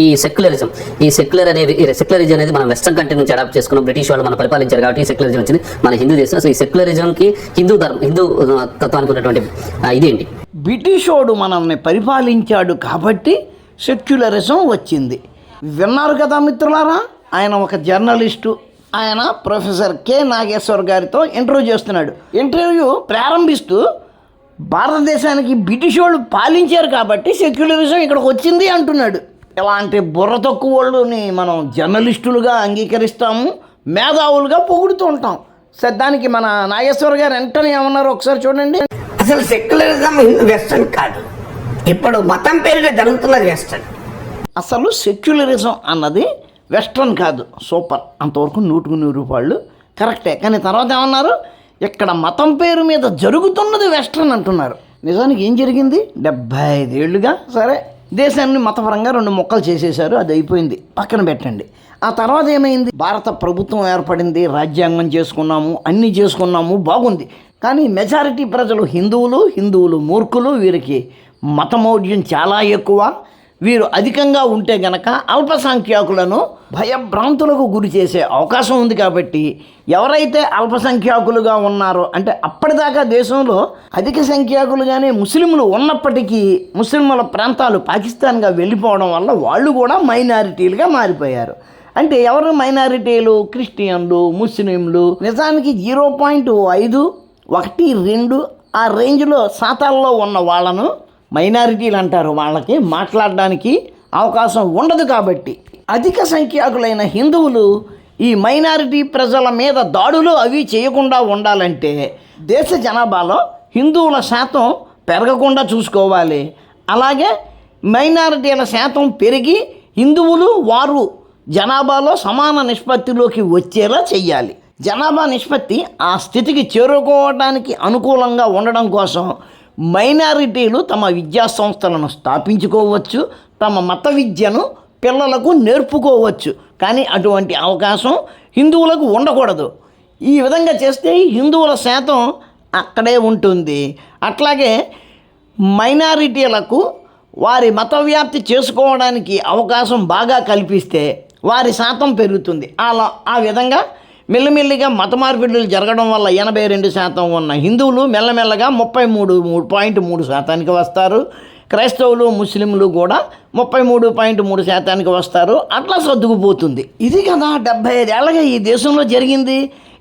ఈ సెక్యులరిజం. ఈ సెక్యులర్ అనేది సెక్యులరిజం అనేది మనం వెస్టర్న్ కంట్రీ నుంచి అడాప్ట్ చేసుకున్నాం. బ్రిటిష్ వాళ్ళు మనం పరిపాలించారు కాబట్టి సెక్యులరిజం వచ్చింది మన హిందూ దేశం. అసలు ఈ సెక్యులరిజంకి హిందూ ధర్మం హిందూ తత్వానికి ఉన్నటువంటి ఇదేంటి బ్రిటిషోడు మనల్ని పరిపాలించాడు కాబట్టి సెక్యులరిజం వచ్చింది. విన్నారు కదా మిత్రులారా? ఆయన ఒక జర్నలిస్టు ఆయన ప్రొఫెసర్ కె. నాగేశ్వర్ గారితో ఇంటర్వ్యూ చేస్తున్నాడు. ఇంటర్వ్యూ ప్రారంభిస్తూ భారతదేశానికి బ్రిటిష్ వాళ్ళు పాలించారు కాబట్టి సెక్యులరిజం ఇక్కడికి వచ్చింది అంటున్నాడు. ఇలాంటి బుర్ర తక్కువ వాళ్ళని మనం జర్నలిస్టులుగా అంగీకరిస్తాము మేధావులుగా పొగుడుతూ ఉంటాం. సరే దానికి మన నాగేశ్వర్ గారు వెంటనే ఏమన్నారు ఒకసారి చూడండి. అసలు సెక్యులరిజం వెస్టర్న్ కాదు. ఇప్పుడు మతం పేరుగా జరుగుతున్నది వెస్టర్న్. అసలు సెక్యులరిజం అన్నది వెస్ట్రన్ కాదు. సూపర్. అంతవరకు నూటుకు నూరు రూపాయలు కరెక్టే. కానీ తర్వాత ఏమన్నారు? ఇక్కడ మతం పేరు మీద జరుగుతున్నది వెస్ట్రన్ అంటున్నారు. నిజానికి ఏం జరిగింది? డెబ్బై ఐదేళ్ళుగా సరే దేశాన్ని మతపరంగా రెండు మొక్కలు చేసేశారు అది అయిపోయింది. పక్కన పెట్టండి. ఆ తర్వాత ఏమైంది? భారత ప్రభుత్వం ఏర్పడింది రాజ్యాంగం చేసుకున్నాము అన్నీ చేసుకున్నాము బాగుంది. కానీ మెజారిటీ ప్రజలు హిందువులు హిందువులు మూర్ఖులు వీరికి మతమౌఢ్యం చాలా ఎక్కువ. వీరు అధికంగా ఉంటే గనక అల్పసంఖ్యాకులను భయభ్రాంతులకు గురి చేసే అవకాశం ఉంది కాబట్టి ఎవరైతే అల్పసంఖ్యాకులుగా ఉన్నారో అంటే అప్పటిదాకా దేశంలో అధిక సంఖ్యాకులుగానే ముస్లింలు ఉన్నప్పటికీ ముస్లింల ప్రాంతాలు పాకిస్తాన్గా వెళ్ళిపోవడం వల్ల వాళ్ళు కూడా మైనారిటీలుగా మారిపోయారు. అంటే ఎవరు మైనారిటీలు? క్రిస్టియన్లు ముస్లింలు. నిజానికి జీరో పాయింట్ ఐదు ఒకటి రెండు ఆ రేంజ్లో శాతాల్లో ఉన్న వాళ్ళను మైనారిటీలు అంటారు వాళ్ళకి మాట్లాడడానికి అవకాశం ఉండదు కాబట్టి. అధిక సంఖ్యాకులైన హిందువులు ఈ మైనారిటీ ప్రజల మీద దాడులు అవి చేయకుండా ఉండాలంటే దేశ జనాభాలో హిందువుల శాతం పెరగకుండా చూసుకోవాలి. అలాగే మైనారిటీల శాతం పెరిగి హిందువులు వారు జనాభాలో సమాన నిష్పత్తిలోకి వచ్చేలా చేయాలి జనాభా నిష్పత్తి ఆ స్థితికి చేరుకోవడానికి అనుకూలంగా ఉండడం కోసం మైనారిటీలు తమ విద్యా సంస్థలను స్థాపించుకోవచ్చు తమ మత విద్యను పిల్లలకు నేర్పుకోవచ్చు. కానీ అటువంటి అవకాశం హిందువులకు ఉండకూడదు. ఈ విధంగా చేస్తే హిందువుల శాతం అక్కడే ఉంటుంది. అట్లాగే మైనారిటీలకు వారి మత వ్యాప్తి చేసుకోవడానికి అవకాశం బాగా కల్పిస్తే వారి శాతం పెరుగుతుంది. అలా ఆ విధంగా మెల్లిమెల్లిగా మత మార్పిడులు జరగడం వల్ల ఎనభై రెండు శాతం ఉన్న హిందువులు మెల్లమెల్లగా ముప్పై మూడు మూడు పాయింట్ మూడు శాతానికి వస్తారు. క్రైస్తవులు ముస్లింలు కూడా ముప్పై మూడు పాయింట్ మూడు శాతానికి వస్తారు. అట్లా సర్దుకుపోతుంది. ఇది కదా డెబ్బై ఐదేళ్ళగా ఈ దేశంలో జరిగింది.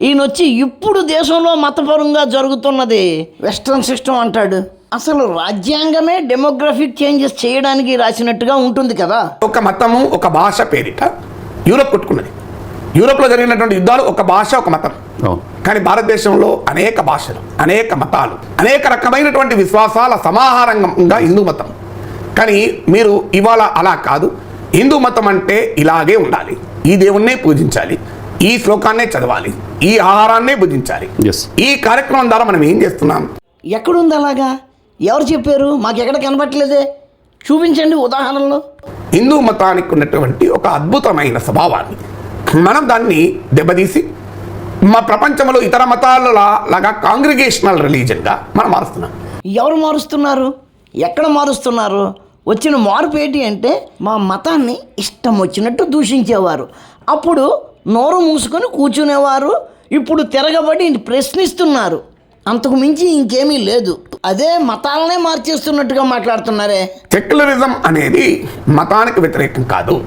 ఈయన వచ్చి ఇప్పుడు దేశంలో మతపరంగా జరుగుతున్నది. వెస్ట్రన్ సిస్టమ్ అంటాడు. అసలు రాజ్యాంగమే డెమోగ్రఫిక్ చేంజెస్ చేయడానికి రాసినట్టుగా ఉంటుంది కదా. ఒక మతము ఒక భాష పేరిట యూరప్ కొట్టుకున్నది. యూరోప్లో జరిగినటువంటి యుద్ధాలు ఒక భాష ఒక మతం. కానీ భారతదేశంలో అనేక భాషలు అనేక మతాలు అనేక రకమైనటువంటి విశ్వాసాల సమాహారంగా హిందూ మతం. కానీ మీరు ఇవాళ అలా కాదు. హిందూ మతం అంటే ఇలాగే ఉండాలి. ఈ దేవుణ్ణే పూజించాలి. ఈ శ్లోకాన్నే చదవాలి. ఈ ఆహారాన్నే భుజించాలి. ఎస్ ఈ కార్యక్రమం ద్వారా మనం ఏం చేస్తున్నాం? ఎక్కడుంది అలాగా? ఎవరు చెప్పారు? మాకు ఎక్కడ కనబట్టలేదే చూపించండి ఉదాహరణలు. హిందూ మతానికి ఉన్నటువంటి ఒక అద్భుతమైన స్వభావాన్ని. మనం దాన్ని దెబ్బతీసి మా ప్రపంచంలో ఇతర మతాల లాగా కాంగ్రిగేషనల్ రిలీజన్గా మనం మారుస్తున్నాం. ఎవరు మారుస్తున్నారు? ఎక్కడ మారుస్తున్నారు? వచ్చిన మార్పు ఏంటి అంటే మా మతాన్ని ఇష్టం వచ్చినట్టు దూషించేవారు. అప్పుడు నోరు మూసుకొని కూర్చునేవారు. ఇప్పుడు తిరగబడి ప్రశ్నిస్తున్నారు. అంతకు మించి ఇంకేమీ లేదు. అదే మతాలనే మార్చేస్తున్నట్టుగా మాట్లాడుతున్నారే. సెక్యులరిజం అనేది మతానికి వ్యతిరేకం కాదు.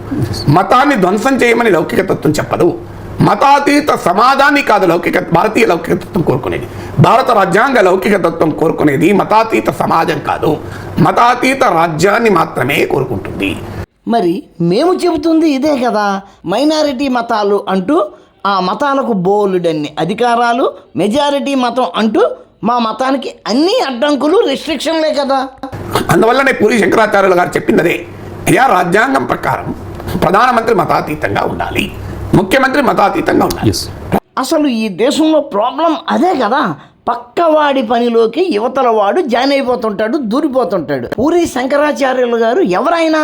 మతాన్ని ధ్వంసం చేయమని లౌకిక తత్వం చెప్పదు. మతాతీత సమాజాన్ని కాదు లౌకిక భారతీయ లౌకిక తత్వం కోరుకునేది. భారత రాజ్యాంగ లౌకిక తత్వం కోరుకునేది మతాతీత సమాజం కాదు. మతాతీత రాజ్యాన్ని మాత్రమే కోరుకుంటుంది. మరి మేము చెబుతుంది ఇదే కదా. మైనారిటీ మతాలు అంటూ ఆ మతాలకు బోలుడన్ని అధికారాలు మెజారిటీ మతం అంటూ మా మతానికి అన్ని అడ్డంకులు రెస్ట్రిక్షన్లే కదా. అందువల్లనే పూరి శంకరాచార్యులు గారు చెప్పింది అదే అయ్యా రాజ్యాంగం ప్రకారం ప్రధానమంత్రి మతాతీతంగా ఉండాలి. ముఖ్యమంత్రి మతాతీతంగా ఉండాలి. అసలు ఈ దేశంలో ప్రాబ్లం అదే కదా. పక్కవాడి పనిలోకి యువతల వాడు జాయిన్ అయిపోతుంటాడు దూరిపోతుంటాడు. పూరి శంకరాచార్యులు గారు ఎవరైనా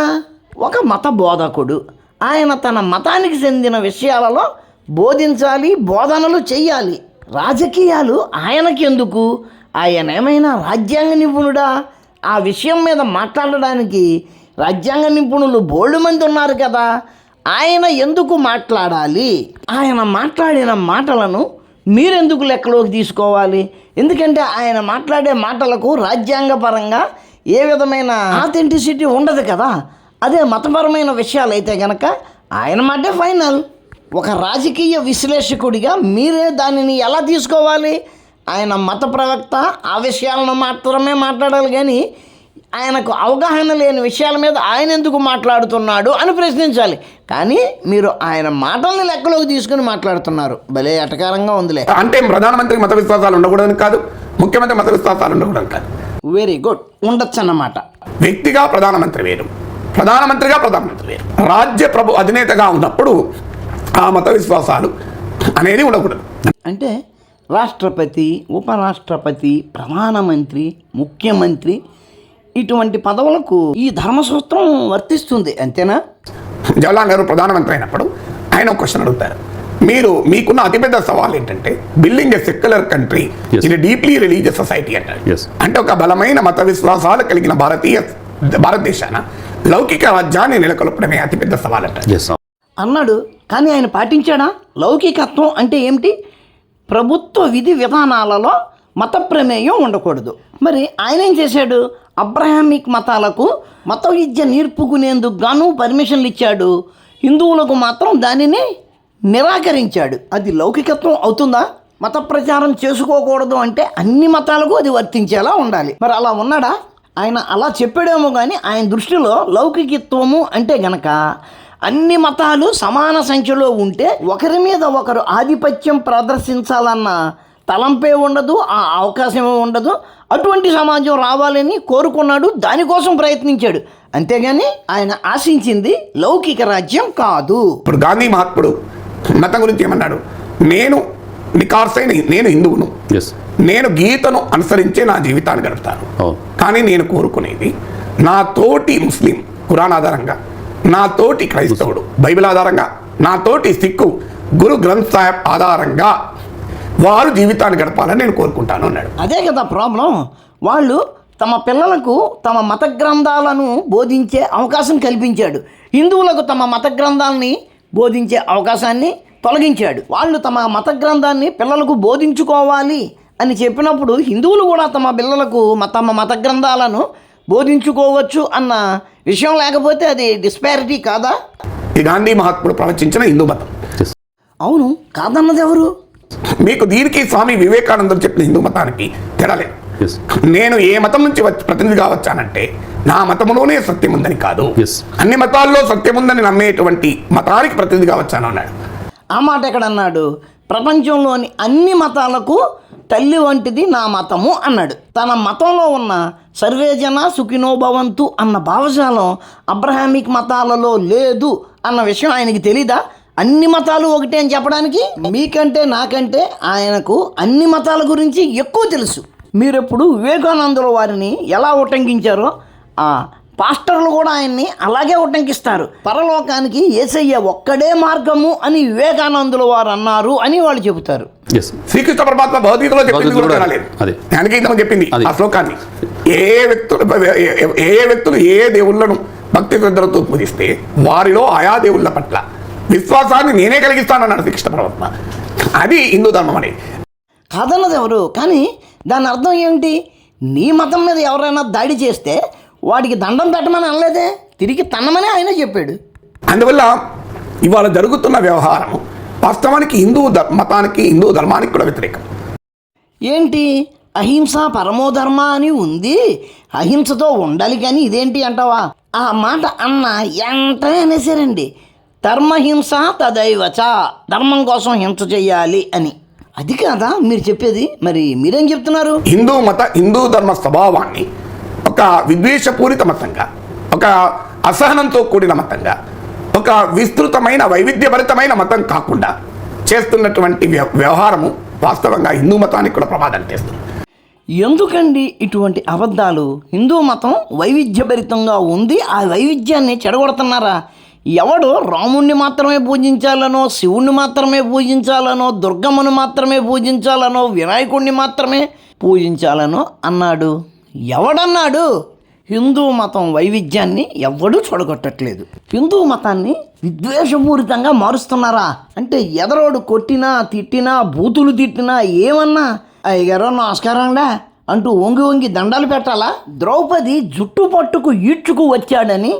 ఒక మత బోధకుడు. ఆయన తన మతానికి చెందిన విషయాలలో బోధించాలి బోధనలు చెయ్యాలి. రాజకీయాలు ఆయనకి ఎందుకు ఆయన ఏమైనా రాజ్యాంగ నిపుణుడా? ఆ విషయం మీద మాట్లాడడానికి రాజ్యాంగ నిపుణులు బోళ్ళు మంది ఉన్నారు కదా. ఆయన ఎందుకు మాట్లాడాలి? ఆయన మాట్లాడిన మాటలను మీరెందుకు లెక్కలోకి తీసుకోవాలి? ఎందుకంటే ఆయన మాట్లాడే మాటలకు రాజ్యాంగపరంగా ఏ విధమైన ఆథెంటిసిటీ ఉండదు కదా. అదే మతపరమైన విషయాలు అయితే కనుక ఆయన మాటే ఫైనల్ ఒక రాజకీయ విశ్లేషకుడిగా మీరే దానిని ఎలా తీసుకోవాలి? ఆయన మత ప్రవక్త ఆ విషయాలను మాత్రమే మాట్లాడాలి కానీ ఆయనకు అవగాహన లేని విషయాల మీద ఆయన ఎందుకు మాట్లాడుతున్నాడు అని ప్రశ్నించాలి. కానీ మీరు ఆయన మాటల్ని లెక్కలోకి తీసుకుని మాట్లాడుతున్నారు. భలే ఎటకారంగా ఉందిలే. అంటే ప్రధానమంత్రికి మత విశ్వాసాలు ఉండకూడదని కాదు ముఖ్యమంత్రి మత విశ్వాసాలు ఉండకూడదని కాదు. వెరీ గుడ్ ఉండొచ్చు అన్నమాట వ్యక్తిగా ప్రధానమంత్రి వేరు ప్రధానమంత్రిగా ప్రధానమంత్రి వేరు. రాజ్య ప్రభు అధినేతగా ఉన్నప్పుడు ఆ మత విశ్వాసాలు అనేది ఉండకూడదు. అంటే రాష్ట్రపతి ఉపరాష్ట్రపతి ప్రధానమంత్రి ముఖ్యమంత్రి ఇటువంటి పదవులకు ఈ ధర్మసూత్రం వర్తిస్తుంది అంతేనా? జవహర్లాల్ నెహ్రూ ప్రధానమంత్రి అయినప్పుడు ఆయన ఒక క్వశ్చన్ అడుగుతారు. మీరు మీకున్న అతిపెద్ద సవాల్ ఏంటంటే బిల్డింగ్ ఏ సెక్యులర్ కంట్రీ. ఇది డీప్లీ రిలీజియస్ సొసైటీ అంటారు. అంటే ఒక బలమైన మత విశ్వాసాలు కలిగిన భారతీయ భారతదేశాన లౌకిక రాజ్యాన్ని నెలకొల్పడమే అతిపెద్ద సవాల్ అంటారు అన్నాడు. కానీ ఆయన పాటించాడా? లౌకికత్వం అంటే ఏమిటి? ప్రభుత్వ విధి విధానాలలో మత ప్రమేయం ఉండకూడదు. మరి ఆయన ఏం చేశాడు? అబ్రహామిక్ మతాలకు మత విద్య నేర్పుకునేందుకు గాను పర్మిషన్లు ఇచ్చాడు. హిందువులకు మాత్రం దానిని నిరాకరించాడు. అది లౌకికత్వం అవుతుందా? మత ప్రచారం చేసుకోకూడదు అంటే అన్ని మతాలకు అది వర్తించేలా ఉండాలి. మరి అలా ఉన్నాడా? ఆయన అలా చెప్పాడేమో కానీ ఆయన దృష్టిలో లౌకికత్వము అంటే గనక అన్ని మతాలు సమాన సంఖ్యలో ఉంటే ఒకరి మీద ఒకరు ఆధిపత్యం ప్రదర్శించాలన్న తలంపే ఉండదు ఆ అవకాశమే ఉండదు. అటువంటి సమాజం రావాలని కోరుకున్నాడు దానికోసం ప్రయత్నించాడు. అంతేగాని ఆయన ఆశించింది లౌకిక రాజ్యం కాదు. ఇప్పుడు గాంధీ మహాత్ముడు మతం గురించి ఏమన్నాడు? నేను నికార్సైన నేను హిందువును. నేను గీతను అనుసరించే నా జీవితాన్ని గడుపుతాను. అవును కానీ నేను కోరుకునేది నా తోటి ముస్లిం ఖురాన్ ఆధారంగా నా తోటి క్రైస్తవుడు. బైబిల్ ఆధారంగా. నా తోటి సిక్కు గురు గ్రంథ్ సాహెబ్ ఆధారంగా వారు జీవితాన్ని గడపాలని నేను కోరుకుంటాను అన్నాడు. అదే కదా ప్రాబ్లం. వాళ్ళు తమ పిల్లలకు తమ మత గ్రంథాలను బోధించే అవకాశం కల్పించాడు. హిందువులకు తమ మత గ్రంథాలని బోధించే అవకాశాన్ని తొలగించాడు. వాళ్ళు తమ మత గ్రంథాన్ని పిల్లలకు బోధించుకోవాలి అని చెప్పినప్పుడు హిందువులు కూడా తమ పిల్లలకు మ- తమ మత గ్రంథాలను బోధించుకోవచ్చు అన్న విషయం లేకపోతే అది డిస్పారిటీ కాదా? ఈ గాంధీ మహాత్ముడు ప్రవచించిన హిందూ మతం. అవును కాదన్నది ఎవరు? మీకు దీనికి స్వామి వివేకానందుడు చెప్పిన హిందూ మతానికి తెరలేదు నేను ఏ మతం నుంచి వచ్చి ప్రతినిధిగా వచ్చానంటే నా మతములోనే సత్యం ఉందని కాదు. అన్ని మతాల్లో సత్యం ఉందని నమ్మేటువంటి మతానికి ప్రతినిధిగా వచ్చాను అన్నాడు. ఆ మాట ఎక్కడన్నాడు? ప్రపంచంలోని అన్ని మతాలకు తల్లి వంటిది నా మతము అన్నాడు. తన మతంలో ఉన్న సర్వేజన సుఖినోభవంతు అన్న భావజాలం అబ్రహామిక్ మతాలలో లేదు అన్న విషయం ఆయనకి తెలీదా? అన్ని మతాలు ఒకటే అని చెప్పడానికి? మీకంటే నాకంటే ఆయనకు అన్ని మతాల గురించి ఎక్కువ తెలుసు. మీరెప్పుడు వివేకానందుల వారిని ఎలా ఉటంకించారో? ఆ పాస్టర్లు కూడా ఆయన్ని అలాగే ఉటంకిస్తారు. పరలోకానికి ఏసయ్య ఒక్కడే మార్గము అని వివేకానందుల వారు అన్నారు అని వాళ్ళు చెబుతారు. శ్రీకృష్ణ పరమాత్మ భగవద్గీతలో చెప్పింది కూడా చెప్పింది. ఆ శ్లోకాన్ని. ఏ వ్యక్తులు ఏ వ్యక్తులు ఏ దేవుళ్ళను భక్తి శ్రద్ధలతో పూజిస్తే వారిలో ఆయా దేవుళ్ళ పట్ల విశ్వాసాన్ని నేనే కలిగిస్తానన్నాడు శ్రీకృష్ణ పరమాత్మ. అది హిందూ ధర్మం అనేది. కాదన్నది ఎవరు? కానీ దాని అర్థం ఏమిటి? నీ మతం మీద ఎవరైనా దాడి చేస్తే వాడికి దండం పెట్టమని అనలేదే? తిరిగి తన్నమని ఆయన చెప్పాడు. అందువల్ల ఇవాళ జరుగుతున్న వ్యవహారం వాస్తవానికి హిందూ మతానికి హిందూ ధర్మానికి కూడా వ్యతిరేకం. ఏంటి? అహింస పరమోధర్మ అని ఉంది. అహింసతో ఉండాలి కానీ ఇదేంటి అంటావా? ఆ మాట అన్న వెంటనే అనేసారండి. ధర్మహింస తదైవచ ధర్మం కోసం హింస చెయ్యాలి అని. అది కాదా మీరు చెప్పేది? మరి మీరేం చెప్తున్నారు? హిందూ మత హిందూ ధర్మ స్వభావాన్ని ఒక విద్వేషపూరిత మతంగా ఒక అసహనంతో కూడిన మతంగా ఒక విస్తృతమైన వైవిధ్యభరితమైన మతం కాకుండా చేస్తున్నటువంటి వ్య- వ్యవహారము వాస్తవంగా హిందూ మతానికి కూడా ప్రమాదం చేస్తుంది ఎందుకండి ఇటువంటి అబద్ధాలు? హిందూ మతం వైవిధ్యభరితంగా ఉంది ఆ వైవిధ్యాన్ని చెడగొడుతున్నారా? ఎవడు రాముణ్ణి మాత్రమే పూజించాలనో శివుణ్ణి మాత్రమే పూజించాలనో దుర్గమ్మను మాత్రమే పూజించాలనో వినాయకుణ్ణి మాత్రమే పూజించాలనో అన్నాడు. ఎవడన్నాడు? హిందూ మతం వైవిధ్యాన్ని ఎవ్వడూ చూడగొట్టట్లేదు. హిందూ మతాన్ని విద్వేషపూరితంగా మారుస్తున్నారా? అంటే ఎదరోడు కొట్టినా తిట్టినా బూతులు తిట్టినా ఏమన్నా? అయ్యగారో నమస్కారం అంటూ వంగి వంగి దండాలు పెట్టాలా? ద్రౌపది జుట్టు పట్టుకు ఈడ్చుకు వచ్చాడని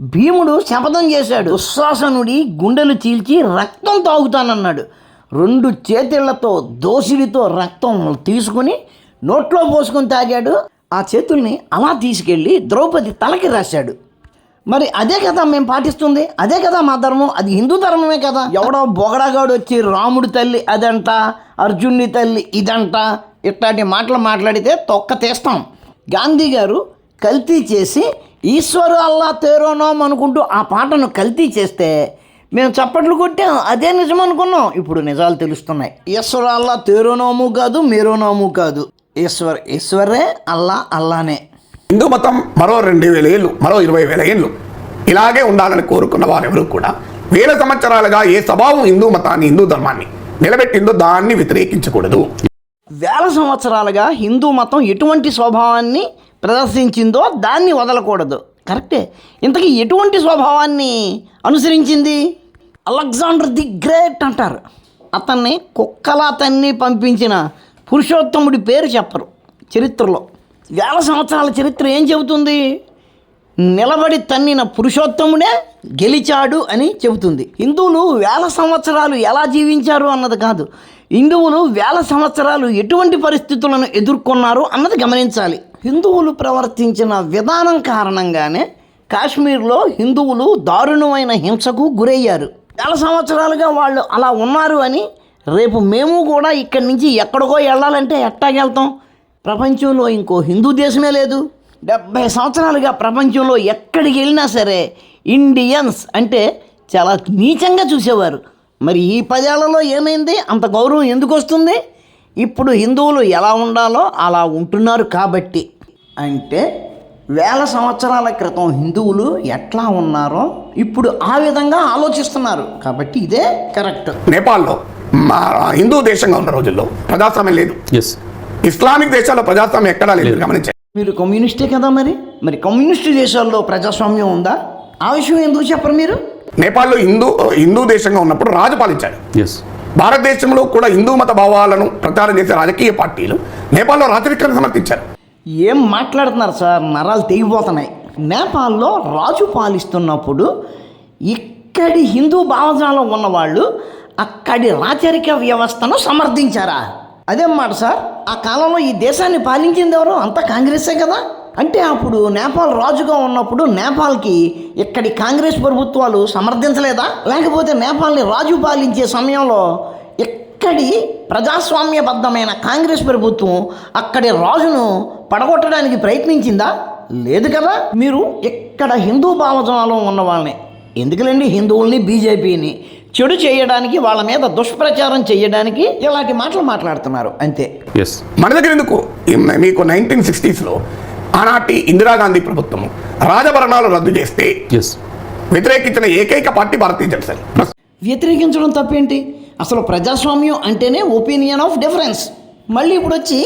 భీముడు శపథం చేశాడు. దుశ్శాసనుడి గుండెలు చీల్చి రక్తం తాగుతానన్నాడు. రెండు చేతిళ్ళతో దోసిలితో రక్తం తీసుకుని నోట్లో పోసుకొని తాగాడు. ఆ చేతుల్ని అలా తీసుకెళ్ళి ద్రౌపది తలకి రాశాడు. మరి అదే కదా మేము పాటిస్తుంది? అదే కదా మా ధర్మం? అది హిందూ ధర్మమే కదా? ఎవడో బొగడగాడు వచ్చి రాముడి తల్లి అదంట అర్జునుడి తల్లి ఇదంట ఇట్లాంటి మాటలు మాట్లాడితే తొక్క తీస్తాం. గాంధీ గారు కల్తీ చేసి ఈశ్వరు అల్లా తేరోనోం అనుకుంటూ ఆ పాటను కల్తీ చేస్తే మేము చప్పట్లు కొట్టాం. అదే నిజం అనుకున్నాం. ఇప్పుడు నిజాలు తెలుస్తున్నాయి. ఈశ్వరు అల్లా తేరోనోము కాదు మీరోనోము కాదు. ఈశ్వర్ ఈశ్వరే అల్లా అల్లానే. హిందూ మతం మరో రెండు వేల ఏళ్ళు మరో ఇరవై వేల ఏళ్ళు. ఇలాగే ఉండాలని కోరుకున్న వారెవరూ కూడా వేల సంవత్సరాలుగా ఏ స్వభావం హిందూ మతాన్ని హిందూ ధర్మాన్ని నిలబెట్టిందో దాన్ని వ్యతిరేకించకూడదు. వేల సంవత్సరాలుగా హిందూ మతం ఎటువంటి స్వభావాన్ని ప్రదర్శించిందో దాన్ని వదలకూడదు. కరెక్టే. ఇంతకీ ఎటువంటి స్వభావాన్ని అనుసరించింది? అలెగ్జాండర్ ది గ్రేట్ అంటారు. అతన్ని కుక్కలా తన్ని పంపించిన పురుషోత్తముడి పేరు చెప్పరు చరిత్రలో. వేల సంవత్సరాల చరిత్ర ఏం చెబుతుంది? నిలబడి తన్నిన పురుషోత్తముడే గెలిచాడు అని చెబుతుంది. హిందువులు వేల సంవత్సరాలు ఎలా జీవించారు అన్నది కాదు. హిందువులు వేల సంవత్సరాలు ఎటువంటి పరిస్థితులను ఎదుర్కొన్నారు అన్నది గమనించాలి. హిందువులు ప్రవర్తించిన విధానం కారణంగానే కాశ్మీర్లో హిందువులు దారుణమైన హింసకు గురయ్యారు. వేల సంవత్సరాలుగా వాళ్ళు అలా ఉన్నారు అని రేపు మేము కూడా ఇక్కడి నుంచి ఎక్కడికో వెళ్ళాలంటే ఎట్టాగెళ్తాం ప్రపంచంలో ఇంకో హిందూ దేశమే లేదు. డెబ్భై సంవత్సరాలుగా ప్రపంచంలో ఎక్కడికి వెళ్ళినా సరే ఇండియన్స్ అంటే చాలా నీచంగా చూసేవారు. మరి ఈ పదేళ్ళలో ఏమైంది? అంత గౌరవం ఎందుకు వస్తుంది? ఇప్పుడు హిందువులు ఎలా ఉండాలో అలా ఉంటున్నారు కాబట్టి. అంటే వేల సంవత్సరాల క్రితం హిందువులు ఎట్లా ఉన్నారో ఇప్పుడు ఆ విధంగా ఆలోచిస్తున్నారు. కాబట్టి ఇదే కరెక్ట్. నేపాల్లో మా హిందూ దేశంగా ఉన్న రోజుల్లో ప్రజాస్వామ్యం లేదు. ఎస్ ఇస్లామిక్ దేశాల్లో ప్రజాస్వామ్యం ఎక్కడా లేదు గమనించండి. మీరు కమ్యూనిస్టే కదా మరి? మరి కమ్యూనిస్టు దేశాల్లో ప్రజాస్వామ్యం ఉందా? ఆ విషయం ఎందుకు చెప్పరు మీరు? నేపాల్లో హిందూ హిందూ దేశంగా ఉన్నప్పుడు రాజు పాలించాడు. ఎస్ భారతదేశంలో కూడా హిందూ మత భావాలను ప్రచారం చేసే రాజకీయ పార్టీలు నేపాల్లో రాచరికాన్ని సమర్థించారు. ఏం మాట్లాడుతున్నారు సార్? నరాలు తెగిపోతున్నాయి. నేపాల్లో రాజు పాలిస్తున్నప్పుడు ఇక్కడి హిందూ భావజాలం ఉన్నవాళ్ళు అక్కడి రాచరిక వ్యవస్థను సమర్థించారా? అదేం మాట సార్? ఆ కాలంలో ఈ దేశాన్ని పాలించింది ఎవరు? అంతా కాంగ్రెసే కదా? అంటే అప్పుడు నేపాల్ రాజుగా ఉన్నప్పుడు నేపాల్కి ఇక్కడి కాంగ్రెస్ ప్రభుత్వాలు సమర్థించలేదా? లేకపోతే నేపాల్ని రాజు పాలించే సమయంలో ఇక్కడి ప్రజాస్వామ్యబద్ధమైన కాంగ్రెస్ ప్రభుత్వం అక్కడి రాజును పడగొట్టడానికి ప్రయత్నించిందా? లేదు కదా? మీరు ఇక్కడ హిందూ భావజాలం ఉన్న వాళ్ళని ఎందుకులేండి? హిందువుల్ని బీజేపీని చెడు చేయడానికి వాళ్ళ మీద దుష్ప్రచారం చేయడానికి ఇలాంటి మాటలు మాట్లాడుతున్నారు అంతే. ఎస్ మన దగ్గర ఎందుకు? మీకు నైన్టీన్ సిక్స్టీస్లో ఆనాటి ఇందిరాగాంధీ ప్రభుత్వం రాజభరణాలు రద్దు చేస్తే ఎస్ వ్యతిరేకించిన ఏకైక పార్టీ భారతీయ దళ్. వ్యతిరేకించడం తప్పేంటి? అసలు ప్రజాస్వామ్యం అంటేనే ఒపీనియన్ ఆఫ్ డిఫరెన్స్ మళ్ళీ ఇప్పుడు వచ్చి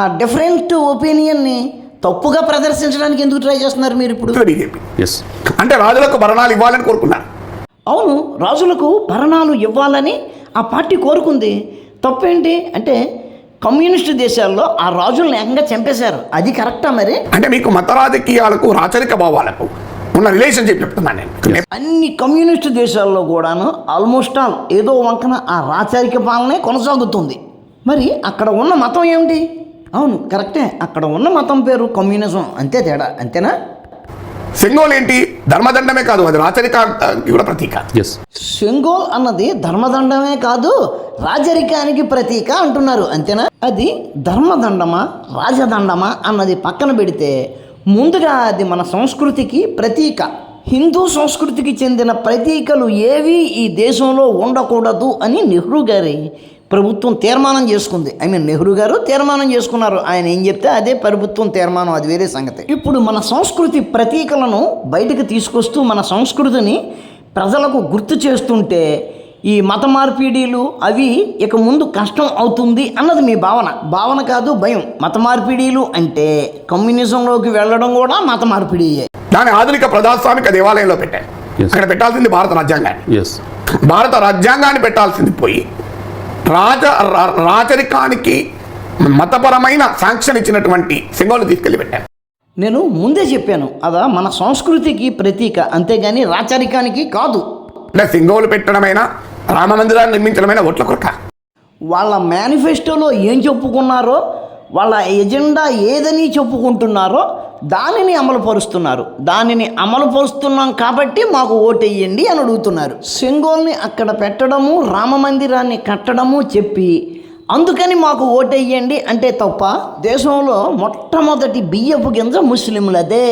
ఆ డిఫరెంట్ ఒపీనియన్ని తప్పుగా ప్రదర్శించడానికి ఎందుకు ట్రై చేస్తున్నారు మీరు ఇప్పుడు? బీజేపీ. ఎస్ అంటే రాజులకు భరణాలు ఇవ్వాలని కోరుకున్నారు. అవును రాజులకు భరణాలు ఇవ్వాలని ఆ పార్టీ కోరుకుంది. తప్పేంటి అంటే కమ్యూనిస్టు దేశాల్లో ఆ రాజుల్ని ఏకంగా చంపేశారు. అది కరెక్టా మరి? అంటే మీకు మత రాజకీయాలకు రాచరిక భావాలకు ఉన్న రిలేషన్షిప్ చెప్తున్నాను నేను. అన్ని కమ్యూనిస్టు దేశాల్లో కూడాను ఆల్మోస్ట్ ఆల్ ఏదో వంకన ఆ రాచరిక పాలనే కొనసాగుతుంది. మరి అక్కడ ఉన్న మతం ఏమిటి? అవును కరెక్టే. అక్కడ ఉన్న మతం పేరు కమ్యూనిజం. అంతే తేడా. అంతేనా? సెంగోల్ ఏంటి? ధర్మదండమే కాదు అది రాచరిక కూడా ప్రతీక. ఎస్ సెంగోల్ అన్నది ధర్మదండమే కాదు రాజరికానికి ప్రతీక అంటున్నారు అంతేనా? అది ధర్మదండమా రాజదండమా అన్నది పక్కన పెడితే ముందుగా అది మన సంస్కృతికి ప్రతీక. హిందూ సంస్కృతికి చెందిన ప్రతీకలు ఏవి ఈ దేశంలో ఉండకూడదు అని నెహ్రూ గారి ప్రభుత్వం తీర్మానం చేసుకుంది. ఐ మీన్ నెహ్రూ గారు తీర్మానం చేసుకున్నారు. ఆయన ఏం చెప్తే అదే ప్రభుత్వం తీర్మానం అది వేరే సంగతి. ఇప్పుడు మన సంస్కృతి ప్రతీకలను బయటకు తీసుకొస్తూ మన సంస్కృతిని ప్రజలకు గుర్తు చేస్తుంటే ఈ మత మార్పిడీలు అవి ఇక ముందు కష్టం అవుతుంది అన్నది మీ భావన. భావన కాదు భయం. మత మార్పిడీలు అంటే కమ్యూనిజంలోకి వెళ్ళడం కూడా మత మార్పిడియే. దాని ఆధునిక ప్రజాస్వామిక దేవాలయంలో పెట్టారు. Yes. అక్కడ పెట్టాల్సింది భారత రాజ్యాంగాన్ని. ఎస్ భారత రాజ్యాంగాన్ని పెట్టాల్సింది పోయి రాజ రా- రాచరికానికి మతపరమైన శాంక్షన్ ఇచ్చినటువంటి సింగోలు తీసుకెళ్ళి పెట్టారు నేను ముందే చెప్పాను అదా మన సంస్కృతికి ప్రతీక అంతేగాని రాచరికానికి కాదు. అంటే సింగోలు పెట్టడమైనా రామ మందిరాన్ని నిర్మించడమైనా ఒట్ల కొరక వాళ్ళ మేనిఫెస్టోలో ఏం చెప్పుకున్నారో వాళ్ళ ఎజెండా ఏదని చెప్పుకుంటున్నారో దానిని అమలుపరుస్తున్నారు. దానిని అమలుపరుస్తున్నాం కాబట్టి మాకు ఓటెయ్యండి అని అడుగుతున్నారు. సెంగోల్ని అక్కడ పెట్టడము రామ మందిరాన్ని కట్టడము చెప్పి అందుకని మాకు ఓటెయ్యండి అంటే తప్ప దేశంలో మొట్టమొదటి బియ్యపు గింజ ముస్లింలదే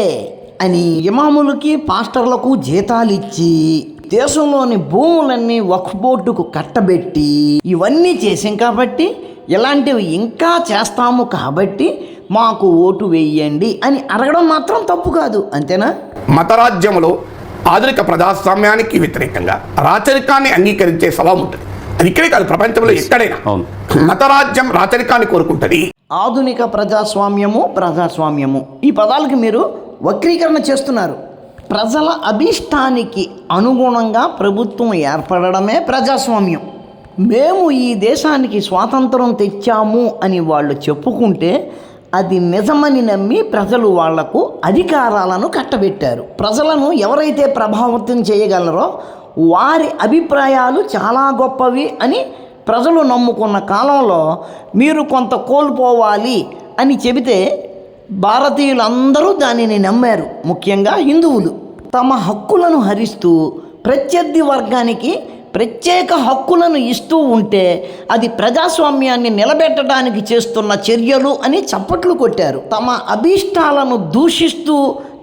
అని ఇమాములకి పాస్టర్లకు జీతాలు ఇచ్చి దేశంలోని భూములన్నీ వక్ఫ్ బోర్డుకు కట్టబెట్టి ఇవన్నీ చేసాం కాబట్టి ఇలాంటివి ఇంకా చేస్తాము కాబట్టి మాకు ఓటు వేయండి అని అడగడం మాత్రం తప్పు కాదు అంతేనా? మతరాజ్యములో ఆధునిక ప్రజాస్వామ్యానికి వ్యతిరేకంగా రాచరికాన్ని అంగీకరించే స్వభావం ఉంటుంది. అది ఇక్కడే కాదు ప్రపంచంలో ఎక్కడైనా. మతరాజ్యం రాచరికాన్ని కోరుకుంటుంది. ఆధునిక ప్రజాస్వామ్యము ప్రజాస్వామ్యము. ఈ పదాలకి మీరు వక్రీకరణ చేస్తున్నారు. ప్రజల అభీష్టానికి అనుగుణంగా ప్రభుత్వం ఏర్పడడమే ప్రజాస్వామ్యం. మేము ఈ దేశానికి స్వాతంత్రం తెచ్చాము అని వాళ్ళు చెప్పుకుంటే అది నిజమని నమ్మి ప్రజలు వాళ్ళకు అధికారాలను కట్టబెట్టారు. ప్రజలను ఎవరైతే ప్రభావితం చేయగలరో వారి అభిప్రాయాలు చాలా గొప్పవి అని ప్రజలు నమ్ముకున్న కాలంలో మీరు కొంత కోల్పోవాలి అని చెబితే భారతీయులందరూ దానిని నమ్మారు. ముఖ్యంగా హిందువులు తమ హక్కులను హరిస్తూ ప్రత్యర్థి వర్గానికి ప్రత్యేక హక్కులను ఇస్తూ ఉంటే అది ప్రజాస్వామ్యాన్ని నిలబెట్టడానికి చేస్తున్న చర్యలు అని చప్పట్లు కొట్టారు. తమ అభీష్టాలను దూషిస్తూ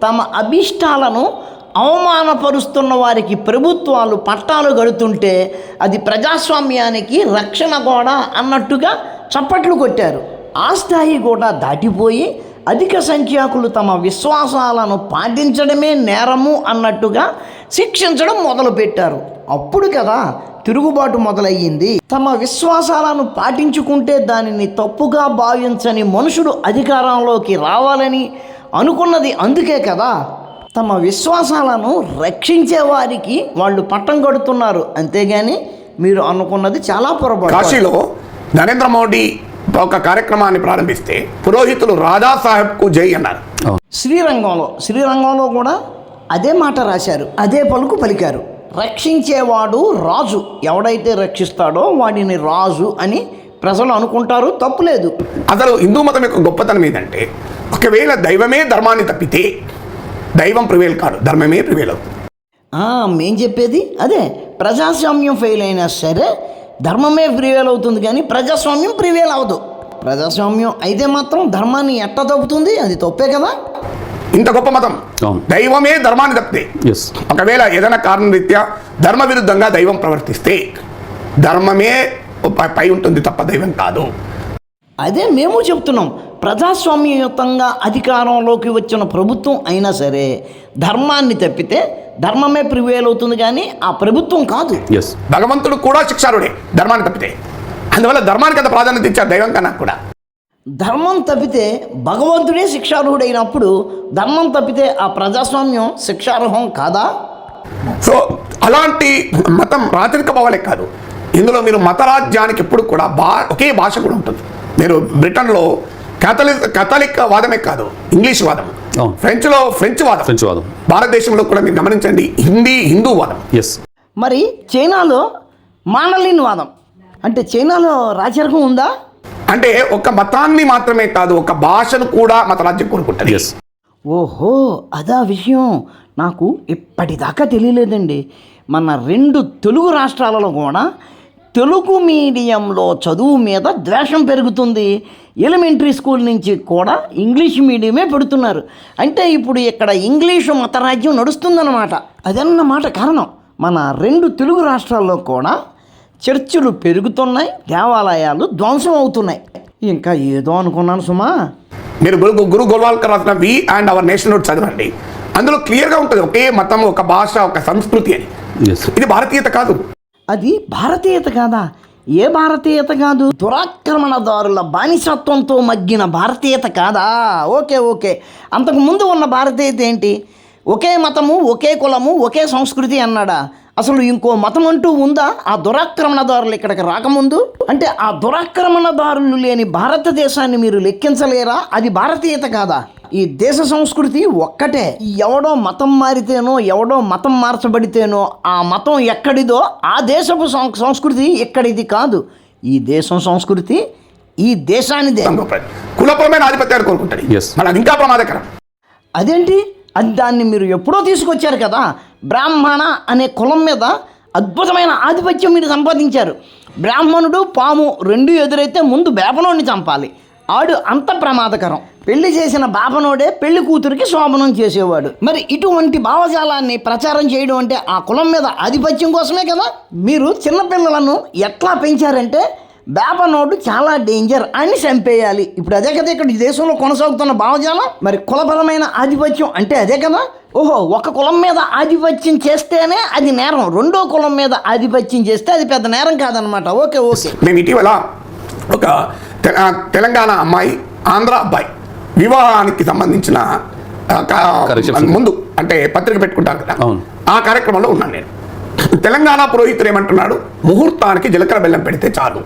తమ అభీష్టాలను అవమానపరుస్తున్న వారికి ప్రభుత్వాలు పట్టాలు గడుతుంటే అది ప్రజాస్వామ్యానికి రక్షణ కూడా అన్నట్టుగా చప్పట్లు కొట్టారు. ఆ స్థాయి కూడా దాటిపోయి అధిక సంఖ్యాకులు తమ విశ్వాసాలను పాటించడమే నేరము అన్నట్టుగా శిక్షించడం మొదలుపెట్టారు. అప్పుడు కదా తిరుగుబాటు మొదలయ్యింది. తమ విశ్వాసాలను పాటించుకుంటే దానిని తప్పుగా భావించని మనుషుడు అధికారంలోకి రావాలని అనుకున్నది అందుకే కదా. తమ విశ్వాసాలను రక్షించే వారికి వాళ్ళు పట్టం కడుతున్నారు. అంతేగాని మీరు అనుకున్నది చాలా పొరపాటు. కాశీలో నరేంద్ర మోడీ ఒక కార్యక్రమాన్ని ప్రారంభిస్తే పురోహితులు రాజా సాహెబ్కు జై అన్నారు. శ్రీరంగంలో శ్రీరంగంలో కూడా అదే మాట రాశారు. అదే పలుకు పలికారు. రక్షించేవాడు రాజు. ఎవడైతే రక్షిస్తాడో వాడిని రాజు అని ప్రజలు అనుకుంటారు. తప్పులేదు అసలు హిందూ మతం యొక్క గొప్పతనం ఏంటంటే ఒకవేళ దైవమే ధర్మాన్ని తప్పితే దైవం ప్రివేల్ కాదు ధర్మమే ప్రివేల్ అవుతుంది. మేం చెప్పేది అదే. ప్రజాస్వామ్యం ఫెయిల్ అయినా సరే ధర్మమే ప్రివేల్ అవుతుంది కానీ ప్రజాస్వామ్యం ప్రివేల్ అవ్వదు ప్రజాస్వామ్యం అయితే మాత్రం ధర్మాన్ని ఎట్ట తప్పుతుంది అది తప్పే కదా? ఇంత గొప్ప మతం. దైవమే ధర్మాన్ని తప్పితే. ఎస్ ఒకవేళ ఏదైనా కారణం రీత్యా ధర్మ విరుద్ధంగా దైవం ప్రవర్తిస్తే ధర్మమే పై- ఉంటుంది తప్ప దైవం కాదు. అదే మేము చెప్తున్నాం. ప్రజాస్వామ్యయుతంగా అధికారంలోకి వచ్చిన ప్రభుత్వం అయినా సరే ధర్మాన్ని తప్పితే ధర్మమే ప్రివేల్ అవుతుంది కానీ ఆ ప్రభుత్వం కాదు. ఎస్ భగవంతుడు కూడా శిక్షారుడే ధర్మాన్ని తప్పితే. అందువల్ల ధర్మానికి అంత ప్రాధాన్యత ఇచ్చారు దైవం కన్నా కూడా. ధర్మం తప్పితే భగవంతుడే శిక్షార్హుడైనప్పుడు ధర్మం తప్పితే ఆ ప్రజాస్వామ్యం శిక్షార్హం కాదా? సో అలాంటి మతం రాచరిక భావాలే కాదు. ఇందులో మీరు మతరాజ్యానికి ఎప్పుడు కూడా బా ఒకే భాష కూడా ఉంటుంది. మీరు బ్రిటన్లో కేథలిక్ కేథలిక్ వాదమే కాదు ఇంగ్లీష్ వాదం. ఫ్రెంచ్లో ఫ్రెంచ్ వాదం. ఫ్రెంచ్ వాదం. భారతదేశంలో కూడా మీరు గమనించండి హిందీ హిందూ వాదం. ఎస్ మరి చైనాలో మానలిన్ వాదం. అంటే చైనాలో రాచరికం ఉందా? అంటే ఒక మతాన్ని మాత్రమే కాదు ఒక భాషను కూడా మతరాజ్యం కోరుకుంటుంది. ఎస్ ఓహో అదా విషయం. నాకు ఇప్పటిదాకా తెలియలేదండి. మన రెండు తెలుగు రాష్ట్రాలలో కూడా తెలుగు మీడియంలో చదువు మీద ద్వేషం పెరుగుతుంది. ఎలిమెంటరీ స్కూల్ నుంచి కూడా ఇంగ్లీష్ మీడియమే పెడుతున్నారు. అంటే ఇప్పుడు ఇక్కడ ఇంగ్లీషు మతరాజ్యం నడుస్తుందన్నమాట. అదన్నమాట కారణం. మన రెండు తెలుగు రాష్ట్రాల్లో కూడా చర్చిలు పెరుగుతున్నాయి దేవాలయాలు ధ్వంసం అవుతున్నాయి. ఇంకా ఏదో అనుకున్నాను సుమా. మీరు గురు గురు గోల్వాల్కర్ రాసిన వి అండ్ అవర్ నేషనల్ చదవండి. అందులో క్లియర్గా ఉంటుంది ఒకే మతం ఒక భాష ఒక సంస్కృతి అని. ఇది భారతీయత కాదు. అది భారతీయత కాదా? ఏ భారతీయత కాదు? దురాక్రమణదారుల బానిసత్వంతో మగ్గిన భారతీయత కాదా? Okay okay. అంతకు ముందు ఉన్న భారతీయత ఏంటి? ఒకే మతము ఒకే కులము ఒకే సంస్కృతి అన్నాడా? అసలు ఇంకో మతం అంటూ ఉందా? ఆ దురాక్రమణదారులు ఇక్కడికి రాకముందు? అంటే ఆ దురాక్రమణదారులు లేని భారతదేశాన్ని మీరు లెక్కించలేరా? అది భారతీయత కాదా? ఈ దేశ సంస్కృతి ఒక్కటే. ఎవడో మతం మారితేనో ఎవడో మతం మార్చబడితేనో ఆ మతం ఎక్కడిదో ఆ దేశపు సం- సంస్కృతి ఎక్కడిది కాదు. ఈ దేశం సంస్కృతి ఈ దేశానిదే. కులపరమైన ఆధిపత్యాన్ని కోరుకుంటాడు. ఇంకా ప్రమాదకరం. అదేంటి? అది దాన్ని మీరు ఎప్పుడో తీసుకొచ్చారు కదా బ్రాహ్మణ అనే కులం మీద అద్భుతమైన ఆధిపత్యం మీరు సంపాదించారు. బ్రాహ్మణుడు పాము రెండు ఎదురైతే ముందు బేపనోడిని చంపాలి. ఆడు అంత ప్రమాదకరం. పెళ్ళి చేసిన బాపనోడే పెళ్ళి కూతురికి శోభనం చేసేవాడు. మరి ఇటువంటి భావజాలాన్ని ప్రచారం చేయడం అంటే ఆ కులం మీద ఆధిపత్యం కోసమే కదా? మీరు చిన్నపిల్లలను ఎట్లా పెంచారంటే బేపనోడు చాలా డేంజర్ అని చంపేయాలి. ఇప్పుడు అదే కదా ఇక్కడ ఈ దేశంలో కొనసాగుతున్న భావజాలం? మరి కులపరమైన ఆధిపత్యం అంటే అదే కదా? ఓహో ఒక కులం మీద ఆధిపత్యం చేస్తేనే అది నేరం. రెండో కులం మీద ఆధిపత్యం చేస్తే అది పెద్ద నేరం కాదనమాట ఓకే ఓకే. మేము ఇటీవల ఒక తెలంగాణ అమ్మాయి ఆంధ్ర అబ్బాయి వివాహానికి సంబంధించిన. ముందు అంటే పత్రిక పెట్టుకుంటారు కదా? అవును. ఆ కార్యక్రమంలో ఉన్నాను నేను. తెలంగాణ పురోహితుడు ఏమంటున్నాడు? ముహూర్తానికి జీలకర్ర బెల్లం పెడితే చాలు.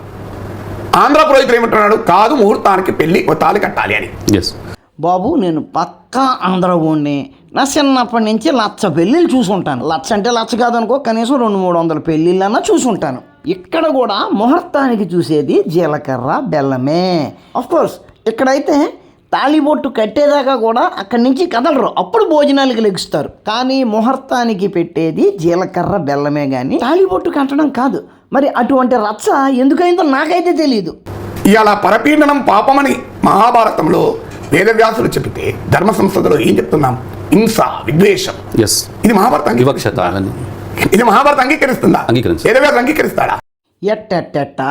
ఆంధ్ర పురోహితుడు ఏమంటున్నాడు? కాదు ముహూర్తానికి పెళ్ళి ఓ తాళి కట్టాలి అని. ఎస్ బాబు నేను పక్కా ఆంధ్రవోడిని నా చిన్నప్పటి నుంచి లచ్చ పెళ్ళిళ్ళు చూసుంటాను. లచ్చ అంటే లచ్చ కాదనుకో కనీసం రెండు మూడు వందల పెళ్ళిళ్ళన్నా చూసుంటాను. ఇక్కడ కూడా ముహూర్తానికి చూసేది జీలకర్ర బెల్లమే. కోర్స్ ఇక్కడైతే తాళిబొట్టు కట్టేదాకా కూడా అక్కడి నుంచి కదలరు. అప్పుడు భోజనాలకి లెగుస్తారు. కానీ ముహూర్తానికి పెట్టేది జీలకర్ర బెల్లమే కానీ తాళిబొట్టు కట్టడం కాదు. మరి అటువంటి రచ్చ ఎందుకైందో నాకైతే తెలియదు ఇవాళ పరపీడనం పాపమని మహాభారతంలో వేదవ్యాసులు చెబితే ధర్మ సంస్థలో ఏం చెప్తున్నాం? హింస విద్వేషం. ఎస్ ఇది మహాభారత వివక్షత ఇది మహాభారత అంగీకరిస్తుందా? అంగీకరిస్తాడా? ఎట్టెట్టెట్ట?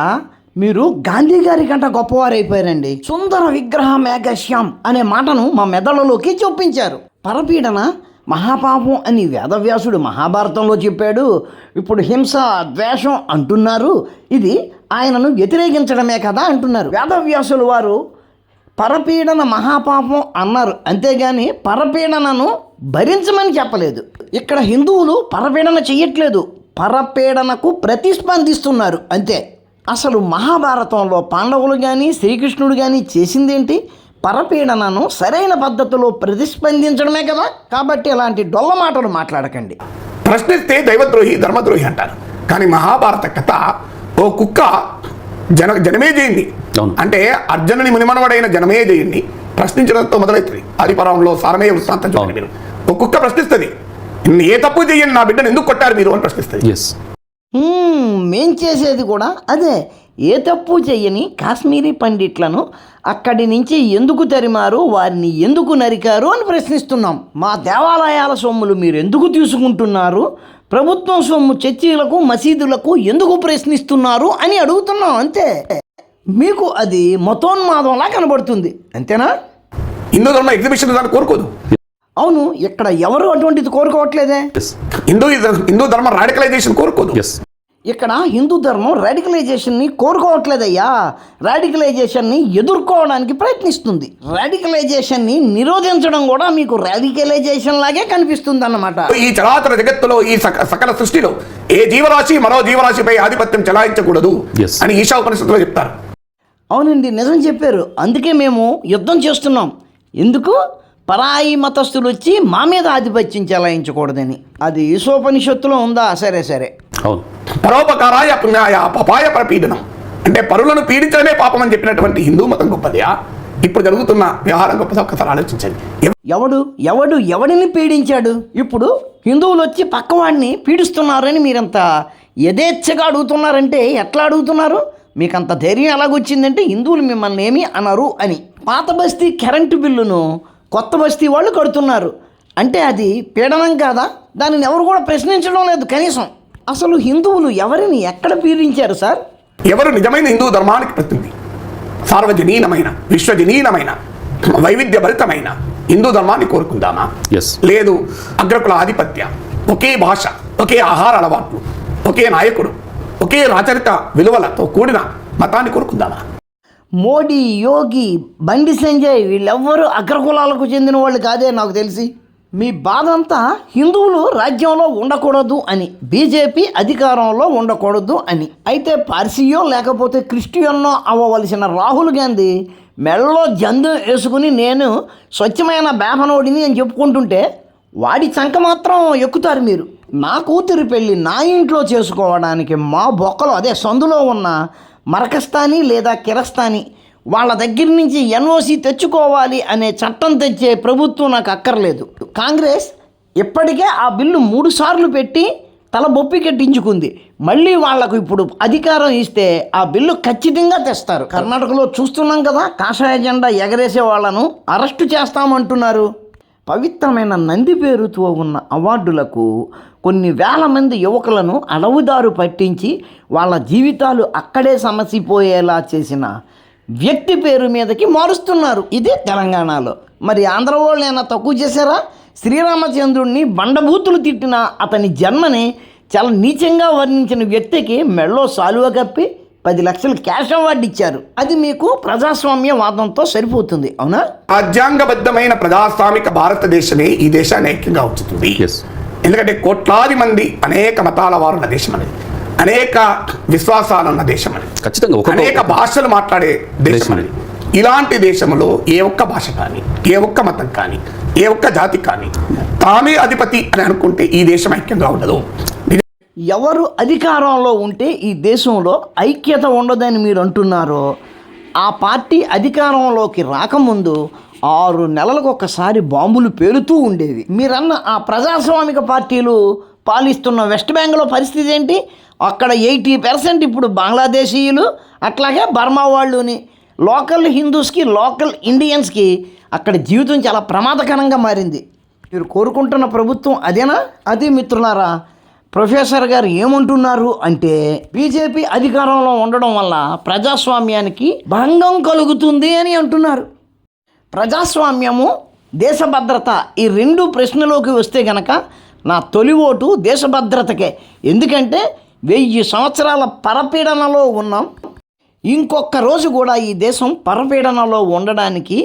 మీరు గాంధీ గారి కంట గొప్పవారైపోయారండి. సుందర విగ్రహ మేఘశ్యాం అనే మాటను మా మెదడులోకి చొప్పించారు. పరపీడన మహాపాపం అని వేదవ్యాసుడు మహాభారతంలో చెప్పాడు. ఇప్పుడు హింస ద్వేషం అంటున్నారు. ఇది ఆయనను వ్యతిరేకించడమే కదా అంటున్నారు. వేదవ్యాసులు వారు పరపీడన మహాపాపం అన్నారు. అంతేగాని పరపీడనను భరించమని చెప్పలేదు. ఇక్కడ హిందువులు పరపీడన చెయ్యట్లేదు. పరపీడనకు ప్రతిస్పందిస్తున్నారు. అంతే. అసలు మహాభారతంలో పాండవులు కానీ శ్రీకృష్ణుడు కానీ చేసిందేంటి? పరపీడనను సరైన పద్ధతిలో ప్రతిస్పందించడమే కదా? కాబట్టి ఇలాంటి డొల్ల మాటలు మాట్లాడకండి. ప్రశ్నిస్తే దైవద్రోహి ధర్మద్రోహి అంటారు. కానీ మహాభారత కథ ఓ కుక్క జన జనమేజయుని అవును. అంటే అర్జునుని మునిమనవడైన జనమేజయుని ప్రశ్నించడంతో మొదలవుతుంది ఆదిపర్వంలో సారమేయ వృత్తాంతం చూడండి మీరు. ఒక కుక్క ప్రశ్నిస్తుంది. ఏ తప్పు చేయని నా బిడ్డను ఎందుకు కొట్టారు మీరు? అని ప్రశ్నిస్తుంది. మేం చేసేది కూడా అదే. ఏ తప్పు చెయ్యని కాశ్మీరీ పండిట్లను అక్కడి నుంచి ఎందుకు తరిమారు వారిని ఎందుకు నరికారు అని ప్రశ్నిస్తున్నాం. మా దేవాలయాల సొమ్ములు మీరు ఎందుకు తీసుకుంటున్నారు? ప్రభుత్వం సొమ్ము చర్చీలకు మసీదులకు ఎందుకు ప్రశ్నిస్తున్నారు అని అడుగుతున్నాం అంతే. మీకు అది మతోన్మాదంలా కనబడుతుంది అంతేనా? ఇందులో ఎగ్జిబిషన్ దాన్ని కోరుకోదు. అవును ఇక్కడ ఎవరు అటువంటిది కోరుకోవట్లేదే? హిందూ హిందూ ధర్మ రాడికలైజేషన్ కోరుకోదు. ఇక్కడ హిందూ ధర్మం రాడికలైజేషన్ని కోరుకోవట్లేదయ్యా. రాడికలైజేషన్ని ఎదుర్కోవడానికి ప్రయత్నిస్తుంది. రాడికలైజేషన్ని నిరోధించడం కూడా మీకు రాడికలైజేషన్ లాగే కనిపిస్తుంది అన్నమాట ఈ చరాచర జగత్తులో ఈ సక- సకల సృష్టిలో ఏ జీవరాశి మరో జీవరాశిపై ఆధిపత్యం చెలాయించకూడదు Yes. అని ఈశా ఉపనిషత్తులో చెప్తారు. అవునండి నిజం చెప్పారు. అందుకే మేము యుద్ధం చేస్తున్నాం. ఎందుకు? పరాయి మతస్థులు వచ్చి మా మీద ఆధిపత్యం చెలాయించకూడదని. అది ఈశోపనిషత్తులో ఉందా? సరే సరే. అవును. పరోపకారాయ పుణ్యాయ పపాయ పరపీడనం. అంటే పరులను పీడించడమే పాపం అని చెప్పినటువంటి హిందూ మతం గొప్పదియా ఇప్పుడు జరుగుతున్న వ్యవహారం గొప్పది ఒక్కసారి ఆలోచించండి. ఎవ- ఎవడు? ఎవడు? ఎవడిని పీడించాడు? ఇప్పుడు హిందువులు వచ్చి పక్కవాడిని పీడిస్తున్నారని మీరంత యథేచ్ఛగా అడుగుతున్నారంటే ఎట్లా అడుగుతున్నారు? మీకు అంత ధైర్యం ఎలాగొచ్చిందంటే హిందువులు మిమ్మల్ని ఏమీ అనరు అని. పాత బస్తీ కరెంటు బిల్లును కొత్త బస్తీ వాళ్ళు కడుతున్నారు. అంటే అది పీడనం కాదా? దానిని ఎవరు కూడా ప్రశ్నించడం లేదు కనీసం. అసలు హిందువులు ఎవరిని ఎక్కడ పీడించారు సార్? ఎవరు నిజమైన హిందూ ధర్మానికి ప్రతినిధి? సార్వజనీనమైన విశ్వజనీనమైన వైవిధ్యభరితమైన హిందూ ధర్మాన్ని కోరుకుందామా? ఎస్ లేదు అగ్రకుల ఆధిపత్య ఒకే భాష ఒకే ఆహార అలవాట్లు ఒకే నాయకుడు ఒకే రాచరిక విలువలతో కూడిన మతాన్ని కోరుకుందామా? మోడీ యోగి బండి సంజయ్ వీళ్ళెవ్వరూ అగ్రకులాలకు చెందిన వాళ్ళు కాదే నాకు తెలిసి. మీ బాధ అంతా హిందువులు రాజ్యంలో ఉండకూడదు అని బీజేపీ అధికారంలో ఉండకూడదు అని. అయితే పార్సీయో లేకపోతే క్రిస్టియన్నో అవ్వవలసిన రాహుల్ గాంధీ మెళ్ళలో జందు వేసుకుని నేను స్వచ్ఛమైన బేపనోడిని అని చెప్పుకుంటుంటే వాడి చంక మాత్రం ఎక్కుతారు మీరు. నా కూతురి పెళ్ళి నా ఇంట్లో చేసుకోవడానికి మా బొక్కలో అదే సందులో ఉన్న మరకస్తాని లేదా కిరస్తాని వాళ్ళ దగ్గర నుంచి ఎన్ఓసి తెచ్చుకోవాలి అనే చట్టం తెచ్చే ప్రభుత్వం నాకు అక్కర్లేదు. కాంగ్రెస్ ఇప్పటికే ఆ బిల్లు మూడు సార్లు పెట్టి తల బొప్పి కట్టించుకుంది. మళ్ళీ వాళ్ళకు ఇప్పుడు అధికారం ఇస్తే ఆ బిల్లు ఖచ్చితంగా తెస్తారు. కర్ణాటకలో చూస్తున్నాం కదా కాషాయ జెండా ఎగరేసే వాళ్ళను అరెస్టు చేస్తామంటున్నారు. పవిత్రమైన నంది పేరుతో ఉన్న అవార్డులకు కొన్ని వేల మంది యువకులను అడవుదారు పట్టించి వాళ్ళ జీవితాలు అక్కడే సమసిపోయేలా చేసిన వ్యక్తి పేరు మీదకి మారుస్తున్నారు. ఇది తెలంగాణలో. మరి ఆంధ్ర వాళ్ళు ఏమైనా తక్కువ చేశారా? శ్రీరామచంద్రుడిని బండబూతులు తిట్టిన అతని జన్మని చాలా నీచంగా వర్ణించిన వ్యక్తికి మెళ్ళో సాలువ కప్పి పది లక్షలు క్యాష్ అవార్డు ఇచ్చారు. అది మీకు ప్రజాస్వామ్య వాదంతో సరిపోతుంది అవునా? రాజ్యాంగబద్ధమైన ప్రజాస్వామిక భారతదేశమే ఈ దేశాన్ని ఐక్యంగా ఉంచుతుంది. Yes. ఎందుకంటే కోట్లాది మంది అనేక మతాల వారు ఉన్న దేశం అనేది అనేక విశ్వాసాలు ఉన్న దేశం అనేది ఖచ్చితంగా అనేక భాషలు మాట్లాడే దేశం అనేది ఇలాంటి దేశంలో ఏ ఒక్క భాష కానీ ఏ ఒక్క మతం కానీ ఏ ఒక్క జాతి కానీ తామే అధిపతి అని అనుకుంటే ఈ దేశం ఐక్యంగా ఉండదు. ఎవరు అధికారంలో ఉంటే ఈ దేశంలో ఐక్యత ఉండదని మీరు అంటున్నారో ఆ పార్టీ అధికారంలోకి రాకముందు ఆరు నెలలకు ఒకసారి బాంబులు పేలుతూ ఉండేవి. మీరన్న ఆ ప్రజాస్వామిక పార్టీలు పాలిస్తున్న వెస్ట్ బెంగాల్లో పరిస్థితి ఏంటి? అక్కడ ఎయిటీ పర్సెంట్ ఇప్పుడు బంగ్లాదేశీయులు అట్లాగే బర్మా వాళ్ళుని. లోకల్ హిందూస్కి లోకల్ ఇండియన్స్కి అక్కడ జీవితం చాలా ప్రమాదకరంగా మారింది. మీరు కోరుకుంటున్న ప్రభుత్వం అదేనా? అది మిత్రులారా ప్రొఫెసర్ గారు ఏమంటున్నారు అంటే బీజేపీ అధికారంలో ఉండడం వల్ల ప్రజాస్వామ్యానికి భంగం కలుగుతుంది అని అంటున్నారు. ప్రజాస్వామ్యము దేశ భద్రత ఈ రెండు ప్రశ్నలోకి వస్తే గనక నా తొలి ఓటు దేశ భద్రతకే. ఎందుకంటే వెయ్యి సంవత్సరాల పరపీడనలో ఉన్నాం. ఇంకొక రోజు కూడా ఈ దేశం పరపీడనలో ఉండడానికి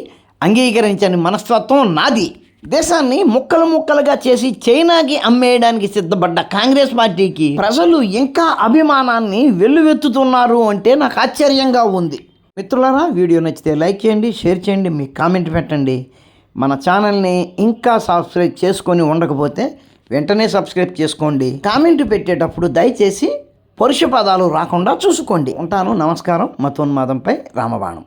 అంగీకరించని మనస్తత్వం నాది. దేశాన్ని ముక్కలు ముక్కలుగా చేసి చైనాకి అమ్మేయడానికి సిద్ధపడ్డ కాంగ్రెస్ పార్టీకి ప్రజలు ఇంకా అభిమానాన్ని వెల్లువెత్తుతున్నారు అంటే నాకు ఆశ్చర్యంగా ఉంది. మిత్రులారా వీడియో నచ్చితే లైక్ చేయండి షేర్ చేయండి మీ కామెంట్ పెట్టండి. మన ఛానల్ని ఇంకా సబ్స్క్రైబ్ చేసుకొని ఉండకపోతే వెంటనే సబ్స్క్రైబ్ చేసుకోండి. కామెంట్ పెట్టేటప్పుడు దయచేసి పరుష పదాలు రాకుండా చూసుకోండి. ఉంటాను నమస్కారం. మతోన్మాదంపై రామబాణం.